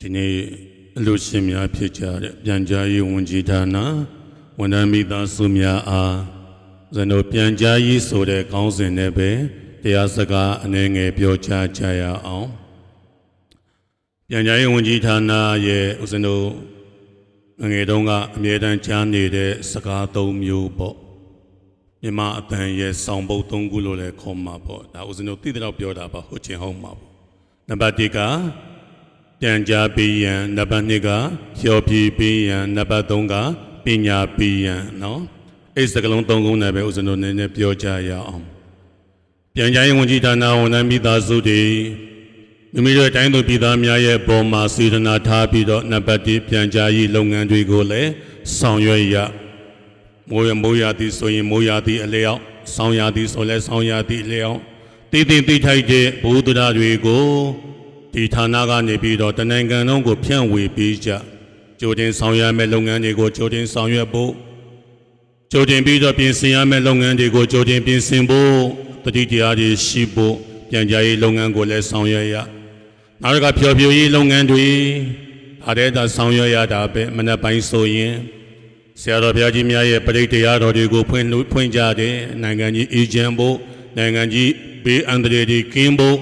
ဒီနေ့အလူရှင်များဖြစ်ကြတဲ့ပြန်ကြားရေးဝန်ကြီးဌာနဝန်ထမ်းမိသားစုများအားဇန်တို့ပြန်ကြားရေးဆိုတဲ့ခေါင်းစဉ်နဲ့ပဲတရားစကားအနေငယ်ပြောကြားကြရအောင်ပြန်ကြားရေးဝန်ကြီးဌာနရဲ့ဦးဇင်းတို့ငငယ်တုန်းကအမြဲတမ်းကြားနေတဲ့စကားသုံးမျိုးပေါ့မြန်မာအတန်ရဲ့စောင်ပုတ်သုံးခုလို့လည်းခေါ်မှာပေါ့ဒါဦးဇင်းတို့သိတဲ့တော့ပြောတာပါဟုတ်ချင်းဟုတ်မှာပေါ့နံပါတ်1က တန်ကြားပေးရန်နံပါတ်2ကလျှော်ဖြည်းပေးရန်နံပါတ်3ကပညာပေးရန်နော်အဲ့စကလုံးသုံးခုနဲ့ပဲဦးဇင်းတို့နည်းနည်းပြောကြရအောင်ပြန်ကြားရေးဝန်ကြီးဌာနဝန်ထမ်းမိသားစုတွေမိမိတို့အတိုင်းသူပြည်သားများရဲ့ပုံမှာစေတနာထားပြီးတော့နံပါတ်1ပြန်ကြားရေးလုပ်ငန်းတွေကိုလည်းဆောင်ရွက်ရမိုးရမိုးရသည်ဆိုရင်မိုးရသည်အလျောက်ဆောင်ရသည်ဆိုလဲဆောင်ရသည်အလျောက်တည်တည်တိထိုက်တဲ့ဘုဒ္ဓရာတွေကို ဒီဌာနကနေပြီးတော့တနိုင်ငံလုံးကိုဖြန့်ဝေပေးကြကြိုတင်ဆောင်ရွက်မဲ့လုပ်ငန်းတွေကိုကြိုတင်ဆောင်ရွက်ဖို့ကြိုတင်ပြီးတော့ပြင်ဆင်ရမယ့်လုပ်ငန်းတွေကိုကြိုတင်ပြင်ဆင်ဖို့တတိတရားတွေရှိဖို့ပြန်ကြားရေးလုပ်ငန်းကိုလည်းဆောင်ရွက်ရနောက်တစ်ခါဖြောဖြေရေးလုပ်ငန်းတွေဒါတဲ့သာဆောင်ရွက်ရတာပဲမနက်ပိုင်းဆိုရင်ဆရာတော်ဘုရားကြီးများရဲ့ပရိတ်တရားတော်တွေကိုဖွင့်လို့ဖွင့်ကြတယ်နိုင်ငံကြီးအေဂျင့်ဖို့နိုင်ငံကြီးဘေးအန္တရာယ်တွေကင်းဖို့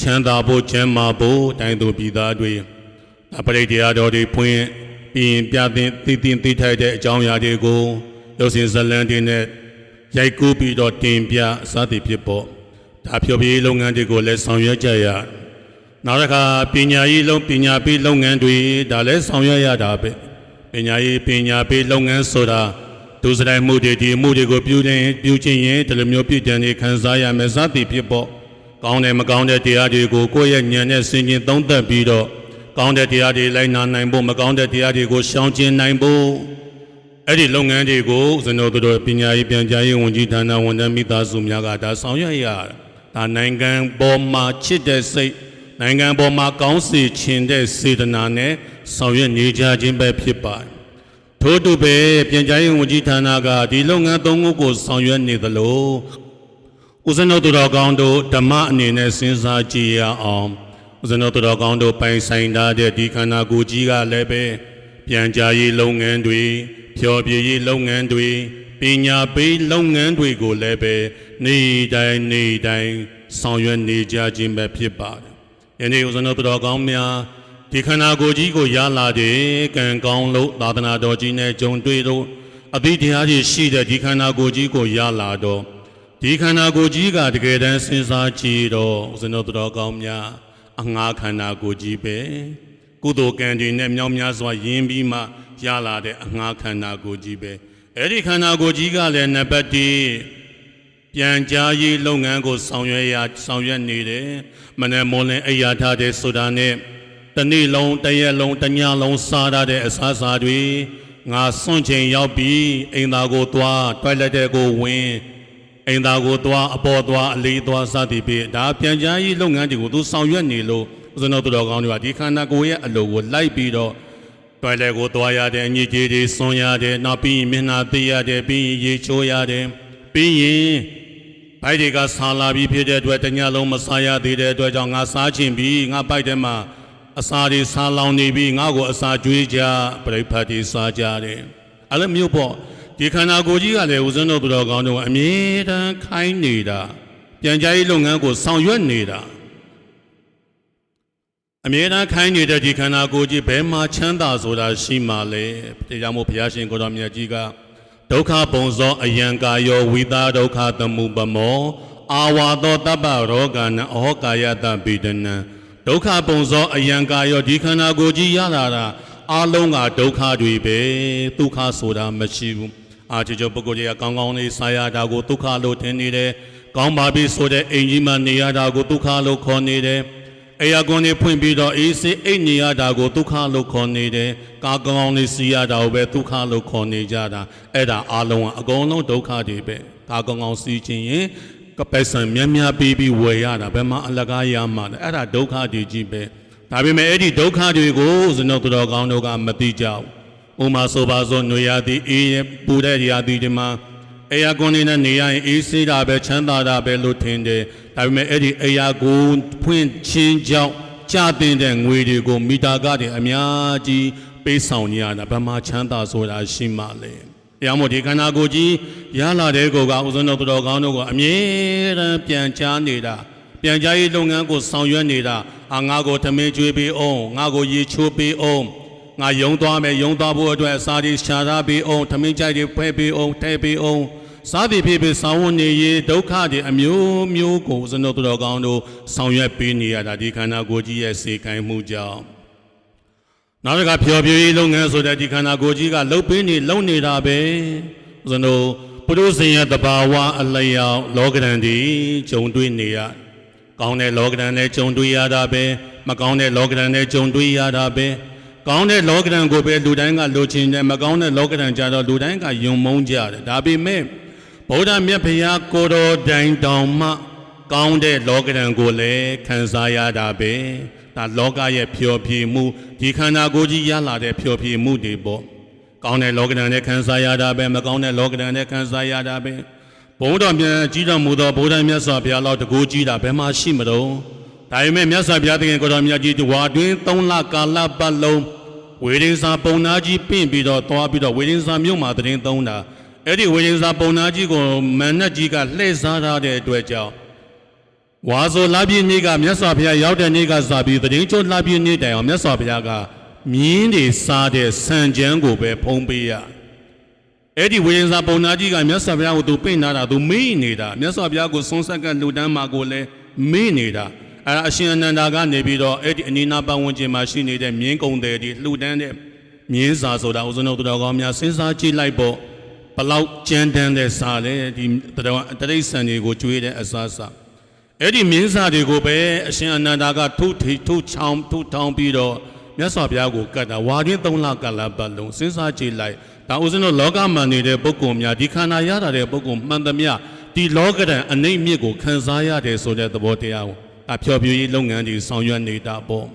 ချမ်းသာဖို့ချမ်းသာဖို့တိုင်းသူပြည်သားတွေအပရိတ်တရားတော်တွေဖွင့်ပြီးရင်ပြသင်တည်တင်တည်ထိုက်တဲ့အကြောင်းအရာတွေကိုရုပ်ရှင်ဇာတ်လမ်းတွေနဲ့ရိုက်ကူးပြီးတော့တင်ပြစသည်ဖြစ်ပေါ့ဒါဖြောပြေးလုပ်ငန်းတွေကိုလည်းဆောင်ရွက်ကြရနောက်တစ်ခါပညာရေးလုံးပညာပေးလုပ်ငန်းတွေဒါလည်းဆောင်ရွက်ရတာပဲပညာရေးပညာပေးလုပ်ငန်းဆိုတာဒုစရိုက်မှုတွေဒီမှုတွေကိုပြုနေပြုခြင်းရင်ဒီလိုမျိုးပြည်တန်တွေခံစားရမယ်စသည်ဖြစ်ပေါ့ ကောင်းတယ်မကောင်းတဲ့တရားတွေကိုကိုယ့်ရဲ့ဉာဏ်နဲ့ဆင်ခြင်သုံးသပ်ပြီးတော့ကောင်းတဲ့တရားတွေလိုက်နာနိုင်ဖို့မကောင်းတဲ့တရားတွေကိုရှောင်ကျဉ်နိုင်ဖို့အဲ့ဒီလုပ်ငန်းတွေကိုဇနတော်တို့ပညာရေးပြန်ကြားရေးဝန်ကြီးဌာနဝန်ထမ်းမိသားစုများကဒါဆောင်ရွက်ရတာဒါနိုင်ငံပေါ်မှာချစ်တဲ့စိတ်နိုင်ငံပေါ်မှာကောင်းစေခြင်းတဲ့စေတနာနဲ့ဆောင်ရွက်နေကြခြင်းပဲဖြစ်ပါတယ်ထို့တူပဲပြန်ကြားရေးဝန်ကြီးဌာနကဒီလုပ်ငန်းသုံးခုကိုဆောင်ရွက်နေသလို ဦးဇင်းတို့သူတော်ကောင်းတို့ဓမ္မအနေနဲ့စဉ်းစားကြည့်ရအောင်ဦးဇင်းတို့သူတော်ကောင်းတို့ပိုင်ဆိုင်ထားတဲ့ဒီခန္ဓာကိုယ်ကြီးကလည်းပဲပြန်ကြားရေးလုပ်ငန်းတွေဖြောပြရေးလုပ်ငန်းတွေပညာပေးလုပ်ငန်းတွေကိုလည်းပဲနေ့တိုင်းနေ့တိုင်းဆောင်ရွက်နေကြခြင်းပဲဖြစ်ပါတယ်။ယနေ့ဦးဇင်းတို့သူတော်ကောင်းများဒီခန္ဓာကိုယ်ကြီးကိုရလာတဲ့ကံကောင်းလို့သာသနာတော်ကြီးနဲ့ကြုံတွေ့လို့အဘိတရားကြီးရှိတဲ့ဒီခန္ဓာကိုယ်ကြီးကိုရလာတော့ ဒီခန္ဓာကိုယ်ကြီးကတကယ်တမ်းစဉ်းစားကြည့်တော့ဦးဇင်းတို့တော်ကောင်းများအငှားခန္ဓာကိုယ်ကြီးပဲကုသိုလ်ကံတွေနဲ့မြောက်များစွာယင်းပြီးမှရလာတဲ့အငှားခန္ဓာကိုယ်ကြီးပဲအဲ့ဒီခန္ဓာကိုယ်ကြီးကလည်းနံပါတ်1ပြန်ကြားရေးလုပ်ငန်းကိုဆောင်ရွက်ရဆောင်ရွက်နေတယ်မနေ့မော်လင်အိယာထားတဲ့ဆိုတာနဲ့တနေ့လုံးတစ်ရက်လုံးတစ်ညလုံးစားရတဲ့အစားအစာတွေငါစွန့်ချိန်ရောက်ပြီးအိမ်သာကိုသွားတွိုက်လက်တဲ့ကိုဝင် အိမ်သားကိုသွားအပေါ်သွားအလေးသွားစသည်ဖြင့်ဒါပြန်ကြားရေးလုပ်ငန်းတွေကိုသူဆောင်ရွက်နေလို့ဦးဇင်းတို့သူတော်ကောင်းတွေကဒီခန္ဓာကိုယ်ရဲ့အလိုကိုလိုက်ပြီးတော့တွယ်လေကိုသွားရတဲ့အညစ်အကြေးတွေဆွန်ရတယ်နောက်ပြီးရင်မျက်နှာသိရတယ်ပြီးရင်ရေချိုးရတယ်ပြီးရင်ဘိုက်တွေကဆာလာပြီးဖြစ်တဲ့အတွက်တညလုံးမစားရသေးတဲ့အတွက်ကြောင့်ငါစားချင်ပြီးငါဘိုက်ထဲမှာအစာတွေဆာလောင်နေပြီးငါ့ကိုအစာကျွေးကြပြိဖတ်တွေစားကြတယ်အဲ့လိုမျိုးပေါ့ ဒီခန္ဓာကိုယ်ကြီးကလည်းဦးဇင်းတို့သူတော်ကောင်းတို့အမြဲတမ်းခိုင်းနေတာပြန်ကြားရေးလုပ်ငန်းကိုဆောင်ရွက်နေတာအမြဲတမ်းခိုင်းနေတဲ့ဒီခန္ဓာကိုယ်ကြီးဘယ်မှာချမ်းသာဆိုတာရှိမှလဲတရားမို့ဘုရားရှင်ကိုတော်မြတ်ကြီးကဒုက္ခပုံဇောအယံကာယောဝိသဒုက္ခသမှုပမောအာဝါသောတပ္ပရောဂာနအဟောကာယတပိဒနံဒုက္ခပုံဇောအယံကာယောဒီခန္ဓာကိုယ်ကြီးရလာတာအလုံးကဒုက္ခတွေပဲဒုက္ခဆိုတာမရှိဘူး အာချေကျော်ပုဂ္ဂိုလ်ကြီးကကောင်းကောင်းလေးစားရတာကိုဒုက္ခလို့ထင်နေတယ်။ကောင်းပါပြီဆိုတဲ့အိမ်ကြီးမှနေရတာကိုဒုက္ခလို့ခေါ်နေတယ်။အေယာကွန်လေးဖွင့်ပြီးတော့အေးစေးအိတ်နေရတာကိုဒုက္ခလို့ခေါ်နေတယ်။ကာကောင်းကောင်းလေးစီးရတာကိုပဲဒုက္ခလို့ခေါ်နေကြတာ။အဲ့ဒါအလုံးကအကုန်လုံးဒုက္ခတွေပဲ။ကာကောင်းကောင်းစီးခြင်းရင်ကပိုက်ဆံများများပြီးပြီးဝယ်ရတာဘယ်မှာအလကားရမှာလဲ။အဲ့ဒါဒုက္ခတွေကြီးပဲ။ဒါပေမဲ့အဲ့ဒီဒုက္ခတွေကိုဇနုတ်တော်ကောင်းတို့ကမသိကြဘူး။ ဥမာဆိုပါစို့ຫນွေရာသီအေးရပူတဲ့ရာသီဒီမှာအေယာကွန်နေနဲ့နေရရင်အေးဆေးတာပဲချမ်းသာတာပဲလို့ထင်တယ်ဒါပေမဲ့အဲ့ဒီအေယာကိုဖွင့်ချင်းကြောင့်ကြာတင်တဲ့ငွေတွေကိုမိတာကတွေအများကြီးပေးဆောင်နေရတာဗမာချမ်းသာဆိုတာရှိမှလေ။တရားမို့ဒီခန္ဓာကိုယ်ကြီးရလာတဲ့ကိုယ်ကဥစဉ်တော်သူတော်ကောင်းတို့ကအမြဲတမ်းပြန်ချားနေတာပြန်ချားရေးလုပ်ငန်းကိုဆောင်ရွက်နေတာအာငါကိုထမင်းကျွေးပေးအောင်ငါကိုရေချိုးပေးအောင် ငါယုံသွားမယ်ယုံသွားဖို့အတွက်အစာတွေရှာထားပေးအောင်ထမင်းကြိုက်တွေဖွဲ့ပေးအောင်ထဲပေးအောင်စားသည်ဖြစ်ဖြစ်ဆောင်းဝနေရေးဒုက္ခတွေအမျိုးမျိုးကိုစနုတ်တော်ကောင်းတို့ဆောင်ရွက်ပေးနေရတာဒီခန္ဓာကိုယ်ကြီးရဲ့စေကိုင်းမှုကြောင့်နောက်တစ်ခါဖြော်ပြရေးလုပ်ငန်းဆိုတဲ့ဒီခန္ဓာကိုယ်ကြီးကလှုပ်ပေးနေလှုပ်နေတာပဲစနုတ်ပုရုဇဉ်ရဲ့တဘာဝအလျောက်လောကဓာန်ဒီဂျုံတွေ့နေရကောင်းတဲ့လောကဓာန်နဲ့ဂျုံတွေ့ရတာပဲမကောင်းတဲ့လောကဓာန်နဲ့ဂျုံတွေ့ရတာပဲ ကောင်းတဲ့လောကဓာန်ကိုပဲလူတိုင်းကလိုချင်တယ်မကောင်းတဲ့လောကဓာန်ကြတော့လူတိုင်းကယုံမုန်းကြတယ်ဒါပေမဲ့ဗုဒ္ဓမြတ်ဖရာကိုတော်တိုင်တောင်မှ ကောင်းတဲ့လောကဓာန်ကိုလည်းခံစားရတာပဲဒါလောကရဲ့ဖြောပြမှုဒီခန္ဓာကိုယ်ကြီးရလာတဲ့ဖြောပြမှုတွေပေါ့ကောင်းတဲ့လောကဓာန်နဲ့ခံစားရတာပဲမကောင်းတဲ့လောကဓာန်နဲ့ခံစားရတာပဲဘုံတော်မြတ်ကြီးတော်မူသောဗုဒ္ဓမြတ်စွာဘုရားလောက်တကူကြီးတာဘယ်မှာရှိမတော့ဒါပေမဲ့မြတ်စွာဘုရားသခင်ကိုတော်မြတ်ကြီးဝါတွင်၃လကာလပတ်လုံး ဝေဒင်စာပုံနာကြီးပင့်ပြီးတော့သွားပြီးတော့ဝေဒင်စာမြို့မှာတရင်သုံးတာအဲ့ဒီဝေဒင်စာပုံနာကြီးကိုမန်နတ်ကြီးကလှည့်စားထားတဲ့အတွက်ကြောင့်ဝါဆိုလာပြည့်နေ့ကမြတ်စွာဘုရားရောက်တဲ့နေ့ကစပြီးတရင်ချိုးလာပြည့်နေ့တိုင်အောင်မြတ်စွာဘုရားကမြင်းတွေစားတဲ့ဆံကြမ်းကိုပဲဖုံးပေးရအဲ့ဒီဝေဒင်စာပုံနာကြီးကမြတ်စွာဘုရားကိုသူပင့်ထားတာသူမေ့နေတာမြတ်စွာဘုရားကိုဆုံးဆက်ကလူတန်းမှာကိုလည်းမေ့နေတာ အဲဒါအရှင်အနန္ဒာကနေပြီးတော့အဲ့ဒီအနိနာပတ်ဝန်းကျင်မှာရှိနေတဲ့မြင်းကုံတယ်ဒီလှူဒန်းတဲ့မြင်းစာဆိုတာဥဇနုတ်တော်ကောင်းများစဉ်းစားကြည့်လိုက်ပေါ့ဘလောက်ကြမ်းတမ်းတဲ့စားလဲဒီတရဝတရိษံတွေကိုကျွေးတဲ့အစားစားအဲ့ဒီမြင်းစားတွေကိုပဲအရှင်အနန္ဒာကထုထိထုချောင်းထုထောင်းပြီးတော့မြတ်စွာဘုရားကိုကတ်တာဝါတွင်၃လကလပတ်လုံးစဉ်းစားကြည့်လိုက်ဒါဥစဉ်တော့လောကမှာနေတဲ့ပုဂ္ဂိုလ်များဒီခန္ဓာရတာတဲ့ပုဂ္ဂိုလ်မှန်သမျှဒီလောကဒဏ်အနိမ့်မြစ်ကိုခံစားရတယ်ဆိုတဲ့သဘောတရားကို အဖျော်ဖြေရေးလုပ်ငန်းတွေဆောင်ရွက်နေတာပေါ့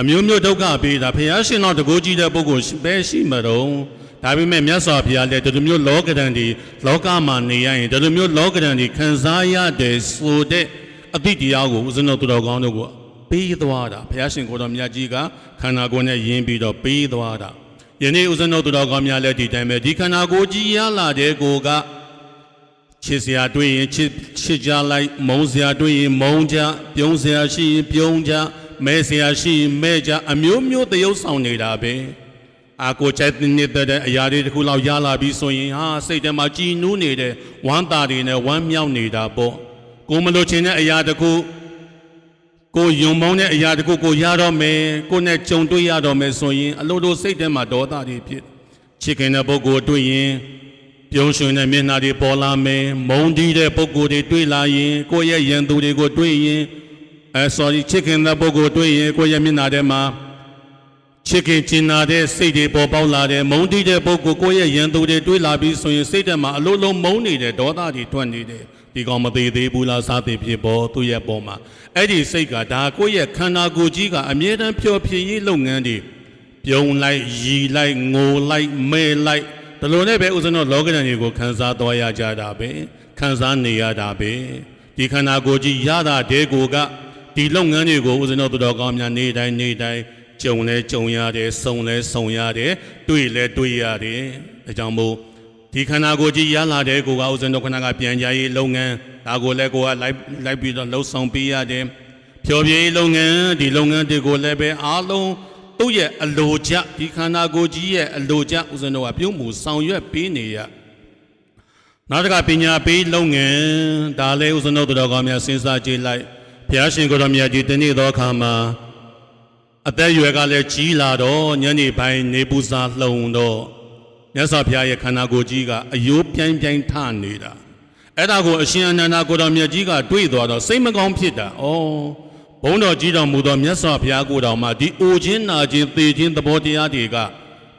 အမျိုးမျိုးဒုက္ခပေးတာဖះရှင်တော်တကူကြီးတဲ့ပုဂ္ဂိုလ်ပဲရှိမတော့ဒါပေမဲ့မြတ်စွာဘုရားလည်းဒီလိုမျိုးလောကဒဏ်ဒီလောကမှာနေရရင်ဒီလိုမျိုးလောကဒဏ်ဒီခံစားရတယ်ဆိုတဲ့အတိတရားကိုဦးဇင်းတော်သူတော်ကောင်းတို့ကပေးသွားတာဖះရှင်ကိုတော်မြတ်ကြီးကခန္ဓာကိုယ်နဲ့ယဉ်ပြီးတော့ပေးသွားတာယနေ့ဦးဇင်းတော်သူတော်ကောင်းများလည်းဒီတိုင်းပဲဒီခန္ဓာကိုယ်ကြီးရလာတဲ့ကိုက ချစ်စရာတွေ့ရင်ချစ်ချစ်ကြလိုက်မုန်းစရာတွေ့ရင်မုန်းကြပြုံးစရာရှိရင်ပြုံးကြမဲစရာရှိရင်မဲကြအမျိုးမျိုးသရုပ်ဆောင်နေတာပဲအာကိုချိုက်နေတဲ့အရာတွေတစ်ခုလောက်ရလာပြီဆိုရင်ဟာစိတ်ထဲမှာကြည်နူးနေတဲ့ဝမ်းသာတွေနဲ့ဝမ်းမြောက်နေတာပေါ့ကိုမလို့ချင်တဲ့အရာတစ်ခုကိုယုံမောင်းတဲ့အရာတစ်ခုကိုရတော့မယ်ကိုနဲ့ကြုံတွေ့ရတော့မယ်ဆိုရင်အလိုလိုစိတ်ထဲမှာဒေါသတွေဖြစ်ချစ်ခင်တဲ့ပုဂ္ဂိုလ်တွေ့ရင် ပြုံးရွှင်တဲ့မျက်နှာတွေပေါ်လာမယ်မုံတီးတဲ့ပုံကိုယ်တွေတွေ့လာရင်ကိုယ့်ရဲ့ရန်သူတွေကိုတွေ့ရင်အဲ sorry ချစ်ခင်တဲ့ပုံကိုယ်တွေ့ရင်ကိုယ့်ရဲ့မျက်နှာထဲမှာချစ်ခင်ကျင်နာတဲ့စိတ်တွေပေါ်ပေါက်လာတယ်မုံတီးတဲ့ပုံကိုယ်ကိုယ့်ရဲ့ရန်သူတွေတွေ့လာပြီးဆိုရင်စိတ်ထဲမှာအလိုလိုမုံနေတယ်ဒေါသတွေထွက်နေတယ်ဒီကောင်မသေးသေးဘူးလားစားသေးဖြစ်ပေါ်သူ့ရဲ့ပေါ်မှာအဲ့ဒီစိတ်ကဒါကိုယ့်ရဲ့ခန္ဓာကိုယ်ကြီးကအမြဲတမ်းဖြောဖြေရေးလုပ်ငန်းတွေပြုံးလိုက်ရီလိုက်ငိုလိုက်မဲလိုက် ဒီလိုနဲ့ပဲဥစဉ်တော့လောကဓာတ်တွေကိုခံစားသွားရကြတာပဲခံစားနေရတာပဲဒီခန္ဓာကိုယ်ကြီးရတာတဲ့ကိုကဒီလုပ်ငန်းတွေကိုဥစဉ်တော့သူတော်ကောင်းများနေတိုင်းနေတိုင်းကြုံလဲကြုံရတယ်စုံလဲစုံရတယ်တွေ့လဲတွေ့ရတယ်ဒါကြောင့်မို့ဒီခန္ဓာကိုယ်ကြီးရလာတဲ့ကိုကဥစဉ်တော့ခဏကပြန်ကြရေးလုပ်ငန်းဒါကိုလည်းကိုကလိုက်လိုက်ပြီးတော့လှုပ်ဆောင်ပေးရတယ်ဖြောပြေးလုပ်ငန်းဒီလုပ်ငန်းတွေကိုလည်းပဲအားလုံး သူ့ရဲ့အလိုကျဒီခန္ဓာကိုယ်ကြီးရဲ့အလိုကျဥစဉ်တော့ကပြုံးမှုဆောင်ရွက်ပေးနေရနောက်တစ်ခါပညာပေးလုပ်ငန်းဒါလည်းဥစဉ်တော့တော်ကောင်းများစဉ်းစားကြည့်လိုက်ဘုရားရှင်ကိုယ်တော်မြတ်ကြီးတနေ့သောအခါမှာအသက်အရွယ်ကလည်းကြီးလာတော့ညနေပိုင်းနေပူစာလှုံတော့မြတ်စွာဘုရားရဲ့ခန္ဓာကိုယ်ကြီးကအယိုးပြိုင်ပြိုင်ထနေတာအဲ့ဒါကိုအရှင်အနန္ဒကိုတော်မြတ်ကြီးကတွေ့သွားတော့စိတ်မကောင်းဖြစ်တာ။ဩဘုန်း တော်ကြီးတော်မူသောမြတ်စွာဘုရားကိုတော်မှာဒီအိုခြင်းနာခြင်းသေခြင်းသဘောတရားတွေက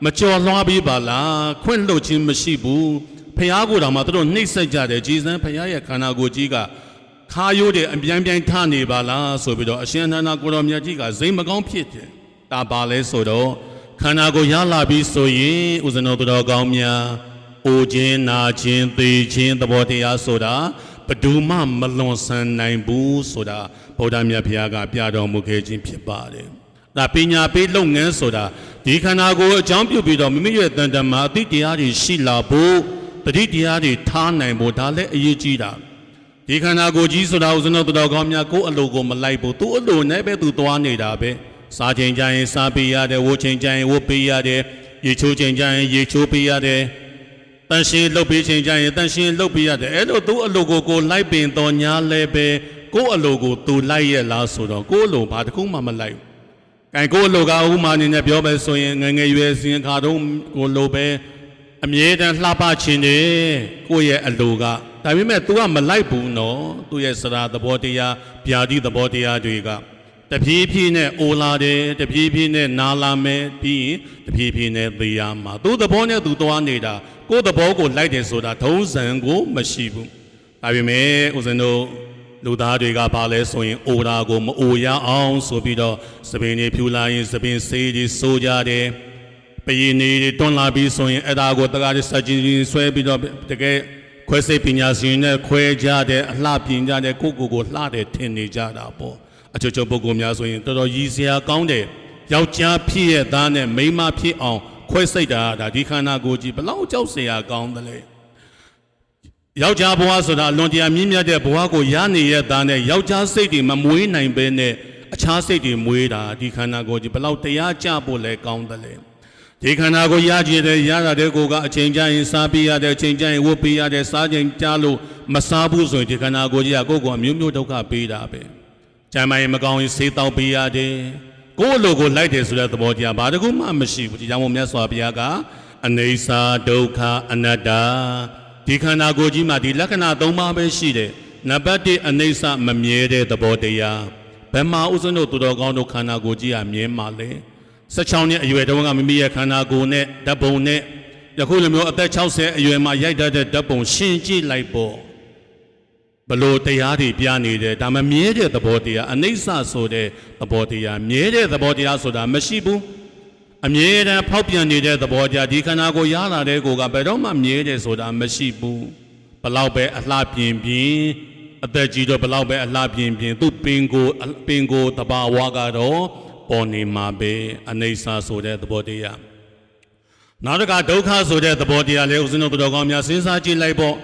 မကြော်လွှားပြီးပါလား။ခွင့်လွှတ်ခြင်းမရှိဘူး။ဘုရားကိုတော်မှာသူတို့နှိမ့်ဆက်ကြတယ်ကြည်စံဘုရားရဲ့ခန္ဓာကိုယ်ကြီးကခါရိုးတယ်အပြိုင်ပြိုင်ထနေပါလားဆိုပြီးတော့အရှင်အနန္ဒကိုတော်မြတ်ကြီးကစိတ်မကောင်းဖြစ်တယ်။ဒါပါလဲဆိုတော့ခန္ဓာကိုယ်ရလာပြီးဆိုရင်ဥဇနောတော်ကောင်းများအိုခြင်းနာခြင်းသေခြင်းသဘောတရားဆိုတာဘဘယ်သူမှမလွန်ဆန်နိုင်ဘူးဆိုတာ ဗုဒ္ဓမြတ်ဘုရားကပြတော်မူခဲ့ခြင်းဖြစ်ပါတယ်။ဒါပညာပေးလုပ်ငန်းဆိုတာဒီခန္ဓာကိုယ်အကြောင်းပြုပြီးတော့မိမိရဲ့တန်တမာအတိတရားတွေရှိလာဖို့တတိတရားတွေထားနိုင်ဖို့ဒါလည်းအရေးကြီးတာ။ဒီခန္ဓာကိုယ်ကြီးဆိုတာဦးဇင်းတို့တော်ကောင်းများကိုယ်အလိုကိုမလိုက်ဘူးသူ့အလိုနဲ့ပဲသူသွားနေတာပဲစားချိန်ကြရင်စားပေးရတယ်ဝတ်ချိန်ကြရင်ဝတ်ပေးရတယ်ရေချိုးချိန်ကြရင်ရေချိုးပေးရတယ်တန်ရှင်းလှုပ်ပေးချိန်ကြရင်တန်ရှင်းလှုပ်ပေးရတယ်အဲ့လိုသူ့အလိုကိုကိုလိုက်ပင်တော်ညာလဲပဲ ကိုယ့်အလိုကိုသူလိုက်ရဲ့လားဆိုတော့ကိုယ့်အလိုဘာတစ်ခုမှမလိုက်ဘူး။ကဲကိုယ့်အလိုကဥမာအနေနဲ့ပြောပဲဆိုရင်ငယ်ငယ်ရွယ်စဉ်ခါတုန်းကိုလိုပဲအမြဲတမ်းလှပခြင်းတယ်ကိုယ့်ရဲ့အလိုကဒါပေမဲ့ तू ကမလိုက်ဘူးနော်သူ့ရဲ့စရာသဘောတရားဗျာတိသဘောတရားတွေကတဖြည်းဖြည်းနဲ့အိုလာတယ်တဖြည်းဖြည်းနဲ့နာလာမယ်ပြီးရင်တဖြည်းဖြည်းနဲ့သေရမှာသူ့သဘောနဲ့သူသွားနေတာကိုယ့်သဘောကိုလိုက်တယ်ဆိုတာထုံးစံကိုမရှိဘူးဒါပေမဲ့ဦးဇင်းတို့ လူသားတွေကပါလဲဆိုရင်အိုတာကိုမအိုရအောင်ဆိုပြီးတော့သပင်တွေဖြူလာရင်သပင်ဆေးတွေစိုးကြတယ်ပယင်းတွေတွန်းလာပြီးဆိုရင်အဲ့ဒါကိုတကားတွေစကြင်ဆွဲပြီးတော့တကယ်ခွဲစိတ်ပညာရှင်နဲ့ခွဲကြတယ်အလှပြင်ကြတယ်ကိုယ့်ကိုယ်ကိုလှတယ်ထင်နေကြတာပေါ့အချို့ချို့ပုဂ္ဂိုလ်များဆိုရင်တော်တော်ရည်စရာကောင်းတယ်ယောက်ျားဖြစ်ရဲ့သားနဲ့မိန်းမဖြစ်အောင်ခွဲစိတ်တာဒါဒီခန္ဓာကိုယ်ကြီးဘလောက်ကြောက်စရာကောင်းတယ်လဲ ယောက်ျားဘဝဆိုတာလွန်တရားမြင့်မြတ်တဲ့ဘဝကိုရနေရတဲ့နဲ့ယောက်ျားစိတ်တွေမမွေးနိုင်ပဲနဲ့အခြားစိတ်တွေမွေးတာဒီခန္ဓာကိုယ်ကြီးဘလောက်တရားကြဖို့လဲကောင်းတယ်လဲဒီခန္ဓာကိုရကြည်တဲ့ရတာတဲ့ကိုကအချိန်ကျရင်စားပေးရတဲ့အချိန်ကျရင်ဝတ်ပေးရတဲ့စားချိန်ကြားလို့မစားဘူးဆိုရင်ဒီခန္ဓာကိုယ်ကြီးကကိုယ့်ကိုအမျိုးမျိုးဒုက္ခပေးတာပဲကျမ်းမာရင်မကောင်းရင်ဆေးတောက်ပေးရတယ်ကိုယ့်အလိုကိုလိုက်တယ်ဆိုတဲ့သဘောတရားဘာတကူမှမရှိဘူးဒီကြောင့်မို့မြတ်စွာဘုရားကအနေစာဒုက္ခအနတ္တ ဒီခန္ဓာကိုယ်ကြီးမှာဒီလက္ခဏာ၃ပါးပဲရှိတယ်နံပါတ်1အနေစာမမြဲတဲ့သဘောတရားဘယ်မှာဥစ္စံတို့သူတော်ကောင်းတို့ခန္ဓာကိုယ်ကြီးကမြဲမှာလဲ16နှစ်အရွယ်တုန်းကမိမိရဲ့ခန္ဓာကိုယ်နဲ့ဓာတ်ပုံနဲ့ယခုလိုမျိုးအသက်60အရွယ်မှာရိုက်တတ်တဲ့ဓာတ်ပုံရှင်းကြည့်လိုက်ပေါ့ဘလို့တရားတွေပြနေတယ်ဒါမမြဲတဲ့သဘောတရားအနိစ္စဆိုတဲ့သဘောတရားမြဲတဲ့သဘောတရားဆိုတာမရှိဘူး အမြဲတမ်းဖောက်ပြန်နေတဲ့သဘောတရားဒီခန္ဓာကိုယ်ရလာတဲ့ကိုယ်ကဘယ်တော့မှမြဲတယ်ဆိုတာမရှိဘူးဘလောက်ပဲအလှပြင်ပြင်အသက်ကြီးတော့ဘလောက်ပဲအလှပြင်ပြင်သူ့ပင်ကိုပင်ကိုတဘာဝကတော့ပေါ်နေမှာပဲအနိစ္စဆိုတဲ့သဘောတရားနောက်တစ်ခါဒုက္ခဆိုတဲ့သဘောတရားလေးဦးဇင်းတို့တော်ကောင်းများစဉ်းစားကြည့်လိုက်ပေါ့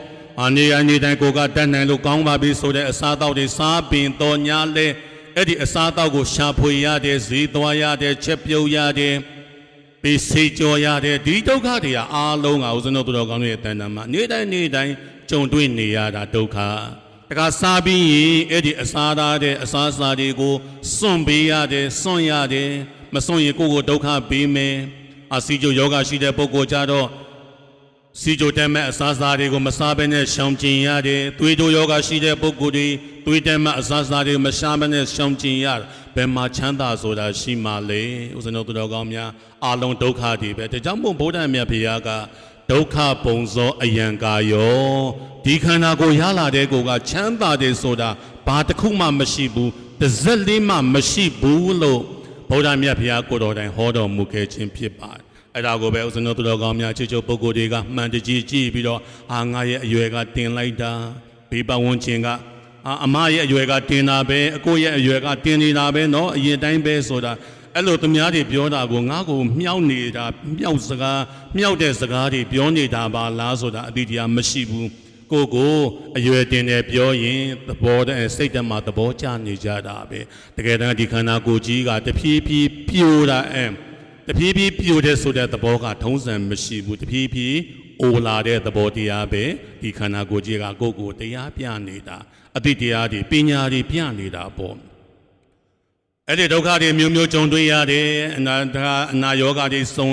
အနေအနေတိုင်းကိုကတတ်နိုင်လို့ကောင်းပါပြီဆိုတဲ့အစားအသောက်တွေစားပင်တော်ညာလဲအဲ့ဒီအစားအသောက်ကိုရှာဖွေရတဲ့ဈေးသွားရတဲ့ချက်ပြုတ်ရတဲ့ ပြီးစေကြော်ရတဲ့ဒီဒုက္ခတွေကအားလုံးကဦးဇင်းတို့တော်ကောင်းရဲ့တဏ္ဍာမှာနေ့တိုင်းနေ့တိုင်းကြုံတွေ့နေရတာဒုက္ခတခါစားပြီးရင်အဲ့ဒီအစားသားတဲ့အစားအစာတွေကိုစွန့်ပေးရတယ်စွန့်ရတယ်မစွန့်ရင်ကိုယ့်ကိုဒုက္ခပေးမယ်အစီကျိုယောဂရှိတဲ့ပုဂ္ဂိုလ်ကြတော့ စီကြိုတက်မဲ့အစားအစာတွေကိုမစားဘဲနဲ့ရှောင်ကျင်ရတယ်သွေးတိုးယောဂရှိတဲ့ပုဂ္ဂိုလ်တွေသွေးတက်မဲ့အစားအစာတွေမရှားဘဲနဲ့ရှောင်ကျင်ရဘယ်မှာချမ်းသာဆိုတာရှိမှလဲဥစ္စနောသူတော်ကောင်းများအာလုံးဒုက္ခတွေပဲဒါကြောင့်မို့ဗုဒ္ဓမြတ်ဖေယားကဒုက္ခပုံစောအယံကာယောဒီခန္ဓာကိုရလာတဲ့ကိုကချမ်းသာတယ်ဆိုတာဘာတစ်ခုမှမရှိဘူးတစ်စက်လေးမှမရှိဘူးလို့ဗုဒ္ဓမြတ်ဖေယားကိုတော်တိုင်ဟောတော်မူခဲ့ခြင်းဖြစ်ပါတယ် အဲ့ဒါကိုပဲဥစ္စနသူတော်ကောင်းများချစ်ချုပ်ပုဂ္ဂိုလ်တွေကမှန်တကြီးကြည့်ပြီးတော့အာငါရဲ့အရွယ်ကတင်လိုက်တာဘေးပဝန်းကျင်ကအာအမရဲ့အရွယ်ကတင်တာပဲအကိုရဲ့အရွယ်ကတင်နေတာပဲเนาะအရင်တိုင်းပဲဆိုတာအဲ့လိုသူများတွေပြောတာကိုငါ့ကိုမြောက်နေတာမြောက်စကားမြောက်တဲ့စကားတွေပြောနေတာပါလားဆိုတာအတိတရားမရှိဘူးကိုကိုအရွယ်တင်တယ်ပြောရင်သဘောတည်းစိတ်တမှာသဘောကျနေကြတာပဲတကယ်တမ်းဒီခန္ဓာကိုယ်ကြီးကတဖြည်းဖြည်းပြိုတာအဲ တဖြည်းဖြည်းပြိုတဲ့ဆိုတဲ့သဘောကထုံးစံမရှိဘူးတဖြည်းဖြည်းအိုလာတဲ့သဘောတရားပဲဒီခန္ဓာကိုယ်ကြီးကကိုယ့်ကိုယ်တရားပြနေတာအတိတရားတွေပညာတွေပြနေတာပေါ့အဲ့ဒီဒုက္ခတွေမျိုးမျိုးကြုံတွေ့ရတယ်အနာအနာယောဂတွေစုံ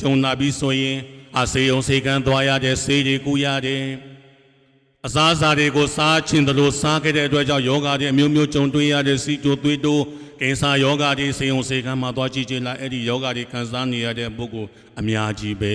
ကြုံလာပြီးဆိုရင်အစေယုံစေကံသွားရတဲ့ဆေးတွေကူရတယ်အစားအစာတွေကိုစားခြင်းတလို့စားခဲ့တဲ့အတွက်ကြောင့်ယောဂတွေအမျိုးမျိုးကြုံတွေ့ရတဲ့စီတိုသွေးတိုး ကိစ္စယောဂတွေစေယုံစေကံမှာသွားကြည့်ကြလားအဲ့ဒီယောဂတွေခံစားနေရတဲ့ပုဂ္ဂိုလ်အများကြီးပဲ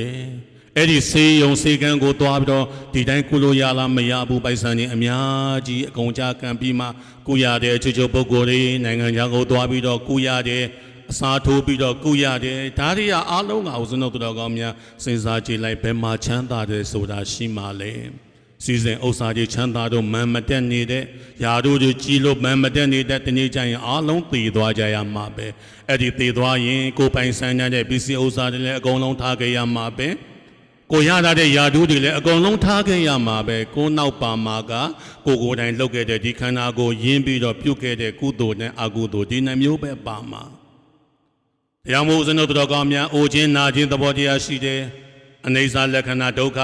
အဲ့ဒီစေယုံစေကံကိုသွားပြီးတော့ဒီတိုင်းကုလို့ရလားမရဘူးပိုက်ဆံနေအများကြီးအကုန်ကြကံပြီးမှကုရတဲ့အချွတ်ချွတ်ပုဂ္ဂိုလ်တွေနိုင်ငံခြားကိုသွားပြီးတော့ကုရတဲ့အစားထိုးပြီးတော့ကုရတယ်ဒါတွေကအားလုံးကဥစ္စနုတ်တော်ကောင်းများစဉ်းစားကြည့်လိုက်ဘယ်မှာချမ်းသာတယ်ဆိုတာရှိမှလဲ စီစဉ်ဥစ္စာကြီးချမ်းသာတို့မန်မတက်နေတဲ့ယာတို့တွေကြီးလို့မန်မတက်နေတဲ့တနေ့ကျရင်အားလုံးတည်သွားကြရမှာပဲအဲ့ဒီတည်သွားရင်ကိုယ်ပိုင်ဆိုင်တဲ့ပစ္စည်းဥစ္စာတွေလည်းအကုန်လုံးထားခဲ့ရမှာပဲကိုရတာတဲ့ယာတို့တွေလည်းအကုန်လုံးထားခဲ့ရမှာပဲကိုနောက်ပါမှာကကိုကိုယ်တိုင်လုပ်ခဲ့တဲ့ဒီခန္ဓာကိုယင်းပြီးတော့ပြုတ်ခဲ့တဲ့ကုသိုလ်နဲ့အကုသိုလ်ဒီနှမျိုးပဲပါမှာတရားမို့ဦးဇင်းတို့တော်ကောင်းများအိုခြင်းနာခြင်းသဘောတရားရှိတယ် အနေစာလက္ခဏာဒုက္ခ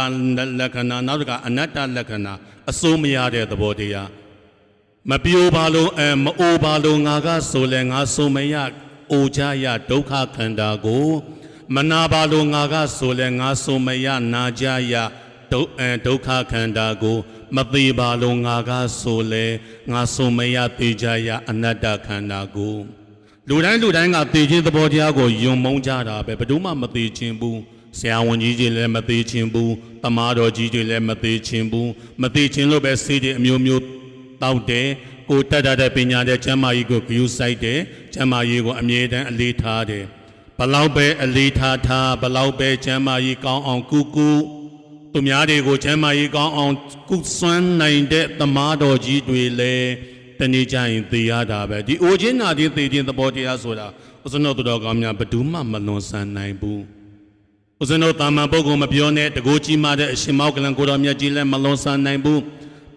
လက္ခဏာနောက်တစ်ခါအနတ္တလက္ခဏာအစိုးမရတဲ့သဘောတရားမပြိုပါလို့အဲမအိုပါလို့ငါကဆိုလဲငါဆိုမရအိုကြရဒုက္ခခန္ဓာကိုမနာပါလို့ငါကဆိုလဲငါဆိုမရနာကြရဒုအဲဒုက္ခခန္ဓာကိုမသေးပါလို့ငါကဆိုလဲငါဆိုမရသိကြရအနတ္တခန္ဓာကိုလူတိုင်းလူတိုင်းကသိခြင်းသဘောတရားကိုယုံမုန်းကြတာပဲဘယ်သူမှမသိခြင်းဘူး ဆရာဝန်ကြီးတွေလည်းမသိခြင်းဘူးတမားတော်ကြီးတွေလည်းမသိခြင်းဘူးမသိခြင်းလို့ပဲစိတ်တွေအမျိုးမျိုးတောက်တယ်ကိုတက်တတ်တဲ့ပညာတဲ့ကျမ်းမာရေးကိုဂရုစိုက်တယ်ကျမ်းမာရေးကိုအမြဲတမ်းအလေးထားတယ်ဘလောက်ပဲအလေးထားထားဘလောက်ပဲကျမ်းမာရေးကောင်းအောင်ကုကုသူများတွေကိုကျမ်းမာရေးကောင်းအောင်ကုစွမ်းနိုင်တဲ့တမားတော်ကြီးတွေလည်းတနေ့ကျရင်သေရတာပဲဒီအိုချင်းနာချင်းသေချင်းသဘောတရားဆိုတာဥစ္စနောတော်ကောင်းများဘယ်သူမှမလွန်ဆန်နိုင်ဘူး ဥစ္စနောတာမန်ပုဂ္ဂိုလ်မပြောနဲ့တကူကြီးမာတဲ့အရှင်မောကလန်ကိုတော်မြတ်ကြီးလည်းမလွန်ဆန်နိုင်ဘူး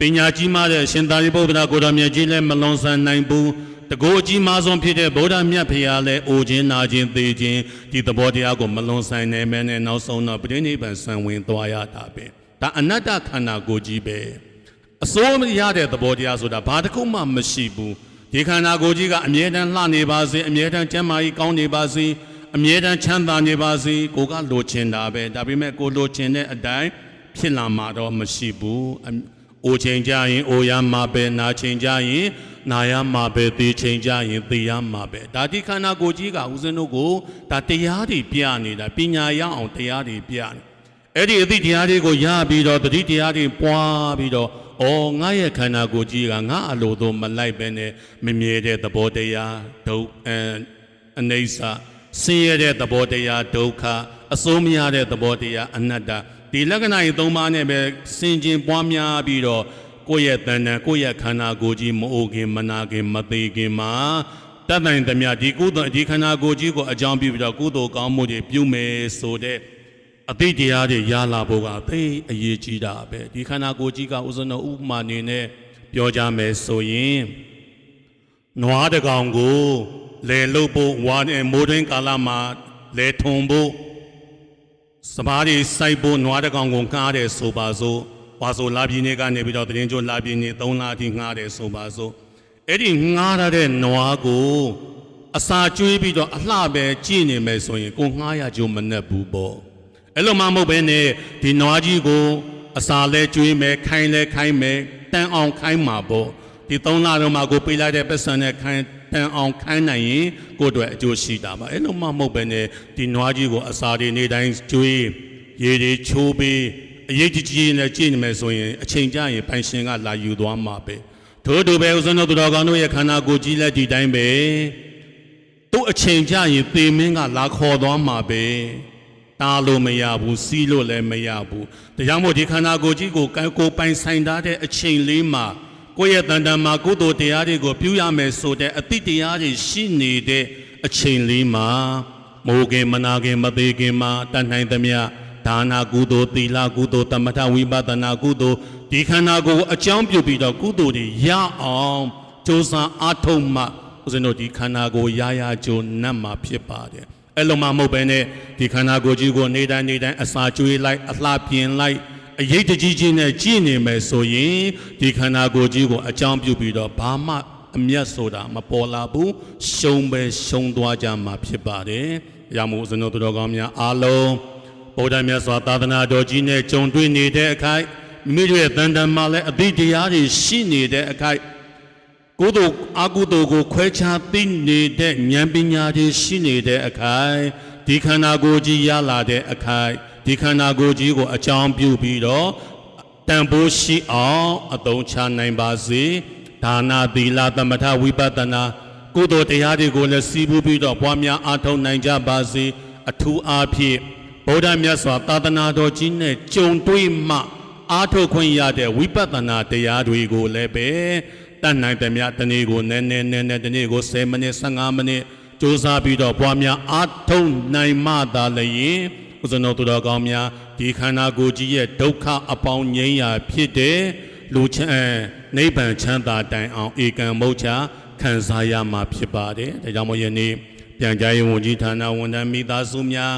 ပညာကြီးမာတဲ့အရှင်သာရိပုတ္တရာကိုတော်မြတ်ကြီးလည်းမလွန်ဆန်နိုင်ဘူးတကူကြီးမာဆုံးဖြစ်တဲ့ဗုဒ္ဓမြတ်ဖရာလည်းအိုချင်းနာချင်းသေချင်းဒီသဘောတရားကိုမလွန်ဆန်နိုင်မဲနဲ့နောက်ဆုံးတော့ပြိဋိဘံဆံဝင်သွားရတာပဲဒါအနတ္တခန္ဓာကိုယ်ကြီးပဲအစိုးမရတဲ့သဘောတရားဆိုတာဘာတစ်ခုမှမရှိဘူးဒီခန္ဓာကိုယ်ကြီးကအမြဲတမ်းလှနေပါစေအမြဲတမ်းကျန်းမာရေးကောင်းနေပါစေ အမြဲတမ်းချမ်းသာနေပါစေကိုကလိုချင်တာပဲဒါပေမဲ့ကိုလိုချင်တဲ့အတိုင်းဖြစ်လာမှာတော့မရှိဘူးအအိုချိန်ကြရင်အိုရမှာပဲနာချိန်ကြရင်နာရမှာပဲသိချိန်ကြရင်သိရမှာပဲဒါဒီခန္ဓာကိုယ်ကြီးကဦးဇင်းတို့ကိုဒါတရားတွေပြနေတာပညာရအောင်တရားတွေပြနေအဲ့ဒီအသည့်တရားတွေကိုရပြီးတော့တတိတရားတွေပွားပြီးတော့အော်ငါရဲ့ခန္ဓာကိုယ်ကြီးကငါအလိုသို့မလိုက်ပဲနဲ့မမြဲတဲ့သဘောတရားဒုက္ခအနေဆာ ဆင်းရဲတဲ့သဘောတရားဒုက္ခအစိုးမရတဲ့သဘောတရားအနတ္တဒီလက္ခဏာကြီးသုံးပါးနဲ့ပဲစင်ကျင်ပွားများပြီးတော့ကိုယ့်ရဲ့တဏ္ဍကိုယ့်ရဲ့ခန္ဓာကိုယ်ကြီးမအိုခင်မနာခင်မသေးခင်မှာတတ်နိုင်သမျှဒီကုသိုလ်ဒီခန္ဓာကိုယ်ကြီးကိုအကြောင်းပြုပြီးတော့ကုသိုလ်ကောင်းမှုတွေပြုမယ်ဆိုတဲ့အတိတ်တရားတွေရလာဖို့ကသိအရေးကြီးတာပဲဒီခန္ဓာကိုယ်ကြီးကဥစ္စနဥပမာနေနဲ့ပြောကြမယ်ဆိုရင်နွားတစ်ကောင်ကို လဲလုတ်ဖို့ဝါနဲ့မိုးတွင်းကာလမှာလဲထုံဖို့စပားတွေစိုက်ဖို့နွားတစ်ကောင်ကိုငှားတယ်ဆိုပါစို့ဝါဆိုလာပြင်းနေကနေပြီးတော့တရင်ကျိုးလာပြင်းနေ3လအထိငှားတယ်ဆိုပါစို့အဲ့ဒီငှားရတဲ့နွားကိုအစာကျွေးပြီးတော့အလှပဲကြည့်နေမယ်ဆိုရင်ကိုငှားရကြိုးမနဲ့ဘူးပေါ့အဲ့လိုမှမဟုတ်ဘဲနဲ့ဒီနွားကြီးကိုအစာလဲကျွေးမယ်ခိုင်းလဲခိုင်းမယ်တန်အောင်ခိုင်းမှာပေါ့ဒီသုံးလတော့မှကိုပေးလိုက်တဲ့ပတ်စံနဲ့ခိုင်း တန်အောင်ခိုင်းနိုင်ရင်ကိုယ့်အတွက်အကျိုးရှိတာပါအဲ့လိုမှမဟုတ်ဘဲနဲ့ဒီနွားကြီးကိုအစာတွေနေ့တိုင်းကျွေးရေတွေချိုးပေးအရေးကြီးကြီးနဲ့ကြည့်နေမယ်ဆိုရင်အချိန်ကြာရင်ပိုင်ရှင်ကလာယူသွားမှာပဲထို့တူပဲဥစ္စံတို့တော်ကောင်းတို့ရဲ့ခန္ဓာကိုယ်ကြီးလက်ဒီတိုင်းပဲသူ့အချိန်ကြာရင်သေမင်းကလာခေါ်သွားမှာပဲတားလို့မရဘူးစီးလို့လည်းမရဘူးဒါကြောင့်မို့ဒီခန္ဓာကိုယ်ကြီးကိုကိုယ်ကိုယ်ပိုင်ဆိုင်ထားတဲ့အချိန်လေးမှာ ကိုယ့်ရဲ့တန်တန်မှာကုသိုလ်တရားတွေကိုပြုရမယ်ဆိုတဲ့အတိတ်တရားတွေရှိနေတဲ့အချိန်လေးမှာမိုးခင်မနာခင်မသေးခင်မှာတတ်နိုင်သမျှဒါနာကုသိုလ်သီလကုသိုလ်တမထဝိပဿနာကုသိုလ်ဒီခန္ဓာကိုယ်ကိုအကြောင်းပြုပြီးတော့ကုသိုလ်တွေရအောင်ကြိုးစားအားထုတ်မှဦးဇင်းတို့ဒီခန္ဓာကိုယ်ရရကြိုးနတ်မှာဖြစ်ပါတယ်အဲ့လိုမှမဟုတ်ပဲနဲ့ဒီခန္ဓာကိုယ်ကြီးကိုနေတိုင်းနေတိုင်းအစာကျွေးလိုက်အလှပြင်လိုက် အရေးတကြီးကြီးနဲ့ကြည်နေမယ်ဆိုရင်ဒီခန္ဓာကိုယ်ကြီးကိုအကြောင်းပြုပြီးတော့ဘာမှအမျက်ဆိုတာမပေါ်လာဘူးရှုံးပဲရှုံးသွားကြမှာဖြစ်ပါတယ်။ရမို့ဇနုတော်ကောင်းများအားလုံးဗုဒ္ဓမြတ်စွာသာသနာတော်ကြီးနဲ့ကြုံတွေ့နေတဲ့အခိုက်မိမိတို့ရဲ့တန်တန်မှာလည်းအတိတရားတွေရှိနေတဲ့အခိုက်ကုသိုလ်အကုသိုလ်ကိုခွဲခြားသိနေတဲ့ဉာဏ်ပညာတွေရှိနေတဲ့အခိုင်ဒီခန္ဓာကိုယ်ကြီးရလာတဲ့အခိုင် ဒီခန္ဓာကိုယ်ကြီးကိုအကြောင်းပြုပြီးတော့တန်ဖိုးရှိအောင်အသုံးချနိုင်ပါစေဒါနာသီလသမထဝိပဿနာကုသိုလ်တရားတွေကိုလည်းစီးပူးပြီးတော့ပွားများအားထုတ်နိုင်ကြပါစေအထူးအားဖြင့်ဗုဒ္ဓမြတ်စွာသာသနာတော်ကြီးနဲ့ကြုံတွေ့မှအားထုတ်ခွင့်ရတဲ့ဝိပဿနာတရားတွေကိုလည်းပဲတတ်နိုင်တဲ့မြတ်တနေ့ကိုနည်းနည်းနည်းနည်းတနေ့ကို10မိနစ်15မိနစ်စူးစမ်းပြီးတော့ပွားများအားထုတ်နိုင်မှသာလျင် ဥစ္စနောသူတော်ကောင်းများဒီခန္ဓာကိုယ်ကြီးရဲ့ဒုက္ခအပေါင်းငြိမ်းရာဖြစ်တဲ့လူချမ်းနိဗ္ဗာန်ချမ်းသာတိုင်အောင်ဧကံမုတ်ချခံစားရမှာဖြစ်ပါတယ်ဒါကြောင့်မို့ယနေ့ပြန်ကြားရေးဝန်ကြီးဌာနဝန်ထမ်းမိသားစုများ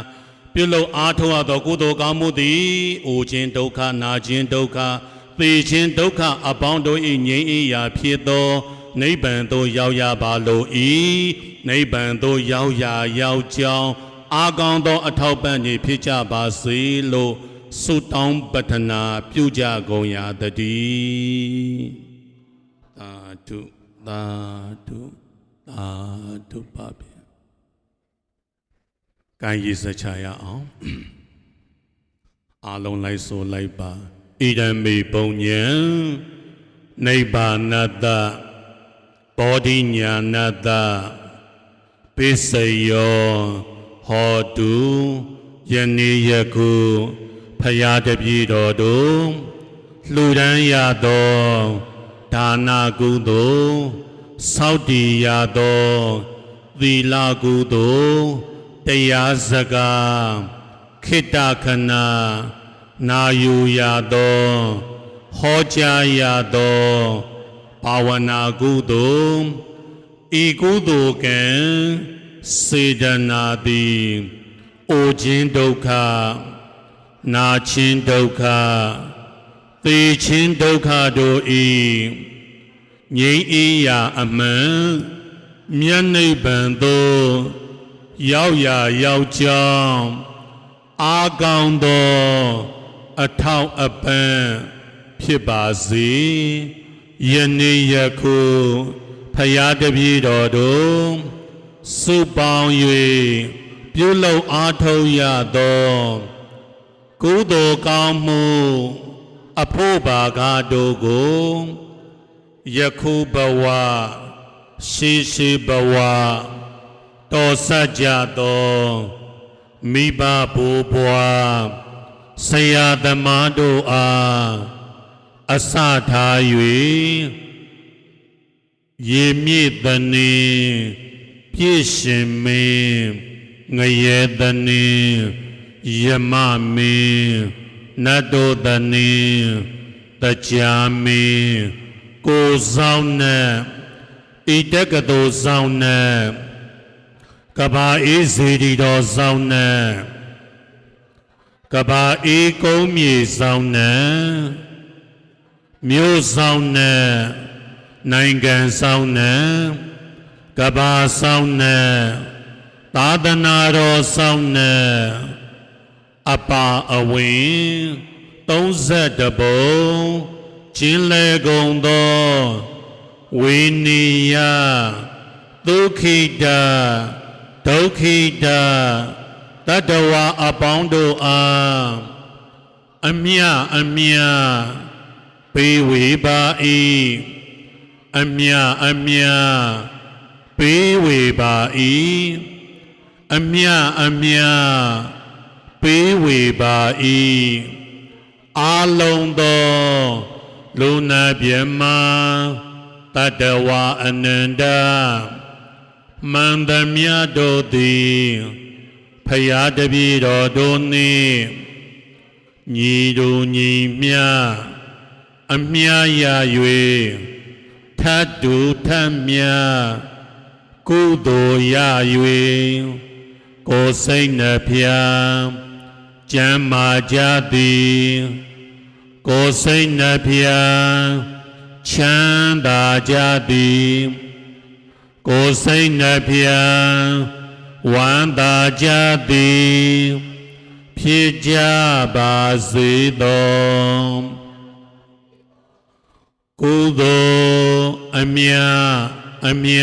ပြုလုပ်အားထုတ်ရသောကုသိုလ်ကောင်းမှုသည်အိုခြင်းဒုက္ခနာခြင်းဒုက္ခသေခြင်းဒုက္ခအပေါင်းတို့၏ငြိမ်းအေးရာဖြစ်သောနိဗ္ဗာန်သို့ရောက်ရပါလို၏နိဗ္ဗာန်သို့ရောက်ရာရောက်ကြောင်း အာကောင်းသောအထောက်ပံ့ခြင်းဖြစ်ကြပါစေလို့ဆုတောင်းပတနာပြုကြကုန်ရာတည်းသာဓုသာဓုသာဓုပါဗျာကိုင်းရည်စချရအောင်အာလုံးလိုက်ဆိုလိုက်ပါဣဒံမေပုံညံနိဗ္ဗာနတ္တဘောဓိညာဏတ္တပိစယော ဟောတုယနေ့ယခုဖရာတပည့်တော်တို့လှူဒန်းရသောဒါနာကုသိုလ်စောင့်တည်ရသောသီလကုသိုလ်တရားစကားခိတ္တခဏနာယူရသောဟောကြားရသောဘာဝနာကုသိုလ်ဤကုသိုလ်ကံ စေတနာသည်အိုခြင်းဒုက္ခနာခြင်းဒုက္ခသေခြင်းဒုက္ခတို့ဤငြိမ်းအေးရာအမှန်မြတ်နိဗ္ဗာန်သို့ရောက်ရာရောက်ကြောင်းအာကောင်းသောအထောက်အပံ့ဖြစ်ပါစေယနေ့ယခုဖရာတပည့်တော်တို့ စုပေါင်း၍ပြုလုပ်အားထုတ်ရသောကုသိုလ်ကောင်းမှု အဖို့ဘာကားတို့ကိုယခုဘဝရှိရှိဘဝတော်ဆက်ကြသောမိဘဘိုးဘွားဆရာသမားတို့အားအစထား၍ရေမြင့်တနေ ပြည့်ရှင်မင်းငရဲတနေယမမင်းနတ်တို့တနေတကြာမင်းကိုဆောင်နဲ့ဣတကတောဆောင်နဲ့ကဘာအေးစေတီတော်ဆောင်နံကဘာအေးကုန်းမြေဆောင်နံမြို့ဆောင်နံနိုင်ငံဆောင်နံ ကဘာဆောင်နံသာသနာတော်ဆောင်နံအပါအဝင်32ပုံကျင်းလေကုန်သောဝိနိယဒုက္ခိတဒုက္ခိတတတဝါအပေါင်းတို့အားအမြအမြပေးဝေပါ၏အမြအမြ ပေးဝေပါ၏အမြအမြပေးဝေပါ၏အာလုံးသောလူနာပြမတတဝါအနန္တမန္တမြတ်တို့သည်ဖရာတပည့်တော်တို့နှင့်ညီတို့ညီမြအမြရ၍ထတ်တူထတ်မြ ကုသိုလ်ရ၍ကိုယ်စိတ်နှဖျားကျမ်းမာကြသည်ကိုယ်စိတ်နှဖျားချမ်းသာကြသည်ကိုယ်စိတ်နှဖျားဝမ်းသာကြသည်ဖြစ်ကြပါစေသောကုသိုလ်အမြအမြ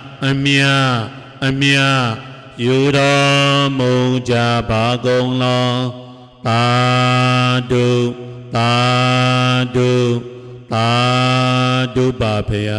အမြအမြယူတော်မူကြပါကုန်လောသာဓုသာဓုသာဓုပါဖေယ